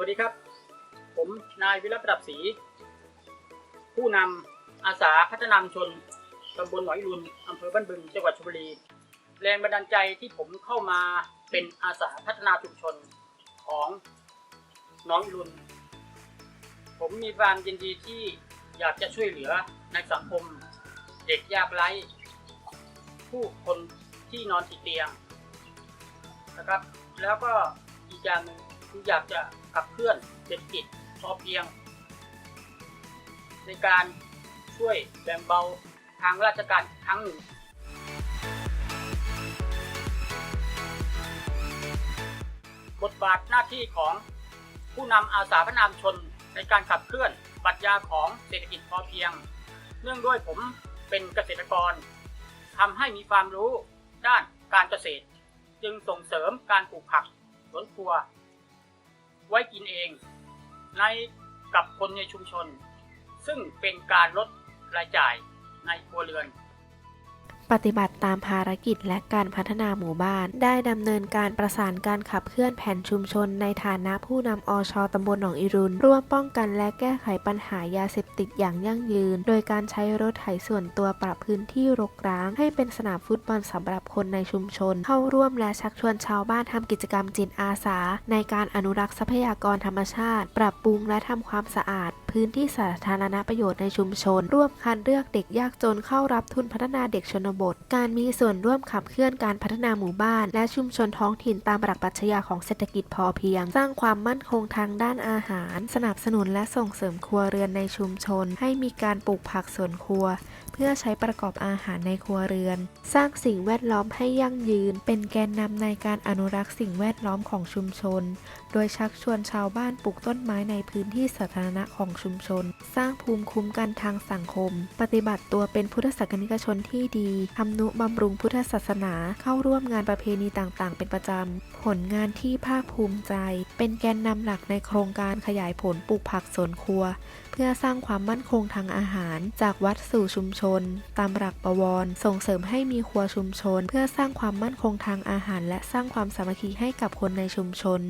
สวัสดีครับ ผมนายวิรัตประดับศรีผู้นำอาสาพัฒนามชนตำบลหนองอีรุนอำเภอบ้านบึงจังหวัดชลบุรี แรงบันดาลใจที่ผมเข้ามาเป็นอาสาพัฒนาชุมชนของน้องอีรุนผมมีความยินดีที่อยากจะช่วยเหลือในสังคม เด็กยากไร้ ผู้คนที่นอนติดเตียงนะครับ แล้วก็อีกอย่างหนึ่งคืออยากจะ ขับเคลื่อนเศรษฐกิจพอเพียง ในการช่วยแบ่งเบาทางราชการครั้งหนึ่งบทบาทหน้าที่ของผู้นำอาสาพนามชนในการขับเคลื่อนปรัชญาของเศรษฐกิจพอเพียง เนื่องด้วยผมเป็นเกษตรกรทำให้มีความรู้ด้านการเกษตร จึงส่งเสริมการปลูกผักสวนครัว ไว้กินเองในกับคนในชุมชน ซึ่งเป็นการลดรายจ่ายในครัวเรือน ปฏิบัติตามภารกิจและการพัฒนาหมู่บ้าน ได้ดำเนินการประสานการขับเคลื่อนแผนชุมชนในฐานะผู้นำอชตำบลหนองอิรุนร่วมป้องกันและแก้ไขปัญหายาเสพติดอย่างยั่งยืน โดยการใช้รถไถส่วนตัวปรับพื้นที่รกร้าง ให้เป็นสนามฟุตบอลสำหรับคนในชุมชน เข้าร่วมและชักชวนชาวบ้านทำกิจกรรมจิตอาสา ในการอนุรักษ์ทรัพยากรธรรมชาติ ปรับปรุงและทำความสะอาดพื้นที่สาธารณประโยชน์ในชุมชน ร่วมคัดเลือกเด็กยากจนเข้ารับทุนพัฒนาเด็กชนบท การมีส่วนร่วมขับเคลื่อนการพัฒนาหมู่บ้าน และชุมชนท้องถิ่นตามหลักปรัชญาของเศรษฐกิจพอเพียง สร้างความมั่นคงทางด้านอาหาร สนับสนุนและส่งเสริมครัวเรือนในชุมชน ให้มีการปลูกผักสวนครัว เพื่อใช้ประกอบอาหารในครัวเรือน สร้างสิ่งแวดล้อมให้ยั่งยืน เป็นแกนนำในการอนุรักษ์สิ่งแวดล้อมของชุมชน โดยชักชวนชาวบ้านปลูกต้นไม้ในพื้นที่สาธารณะของชุมชน สร้างภูมิคุ้มกันทางสังคม ปฏิบัติตัวเป็นพุทธศาสนิกชนที่ดีทำนุบำรุงพุทธศาสนาเข้าร่วมงานประเพณีต่างๆ เป็นประจำ ผลงานที่ภาคภูมิใจ เป็นแกนนำหลักในโครงการขยายผลปลูกผักสวนครัว เพื่อสร้างความมั่นคงทางอาหาร จากวัดสู่ชุมชน ตามหลักประวร ส่งเสริมให้มีครัวชุมชน เพื่อสร้างความมั่นคงทางอาหาร และสร้างความสามัคคีให้กับคนในชุมชน